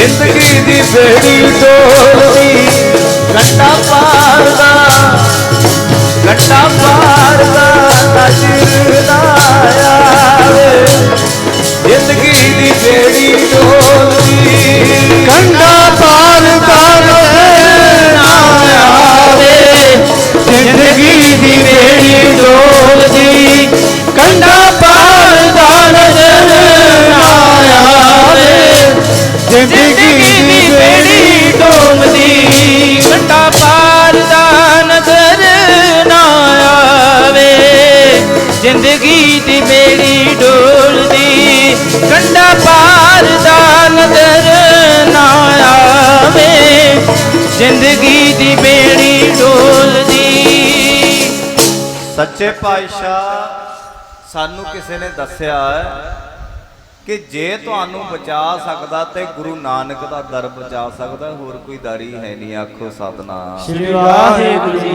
ਜ਼ਿੰਦਗੀ ਦੀ ਬੇੜੀ ਡੋਲਦੀ ਘੰਟਾ ਪਾਰ ਦਾ ਘੰਟਾ ਪਾਰ ਦਾ ਨਜ਼ਰ ਨਾ ਆਵੇ ਜ਼ਿੰਦਗੀ ਦੀ ਬੇੜੀ ਡੋਲਦੀ ਜ਼ਿੰਦਗੀ ਦੀ ਮੇਰੀ ਡੋਲਦੀ ਕੰਡਾ ਪਾਰ ਦਾ ਨਜ਼ਰ ਨਾ ਆਵੇ ਜ਼ਿੰਦਗੀ ਦੀ ਮੇਰੀ ਡੋਲਦੀ ਕੰਡਾ ਪਾਰ ਦਾ ਨਜ਼ਰ ਨਾ ਆਵੇ ਜ਼ਿੰਦਗੀ ਦੀ ਮੇਰੀ ਡੋਲਦੀ ਸੱਚੇ ਪਾਤਸ਼ਾਹ ਸਾਨੂੰ ਕਿਸੇ ਨੇ ਦੱਸਿਆ ਹੈ ਕਿ ਜੇ ਤੁਹਾਨੂੰ ਬਚਾ ਸਕਦਾ ਤੇ ਗੁਰੂ ਨਾਨਕ ਦਾ ਦਰ ਬਚਾ ਸਕਦਾ, ਹੋਰ ਕੋਈ ਦਰ ਹੀ ਹੈ ਨਹੀਂ, ਆਖੋ ਸਤਨਾਮ ਸ੍ਰੀ ਵਾਹਿਗੁਰੂ ਜੀ।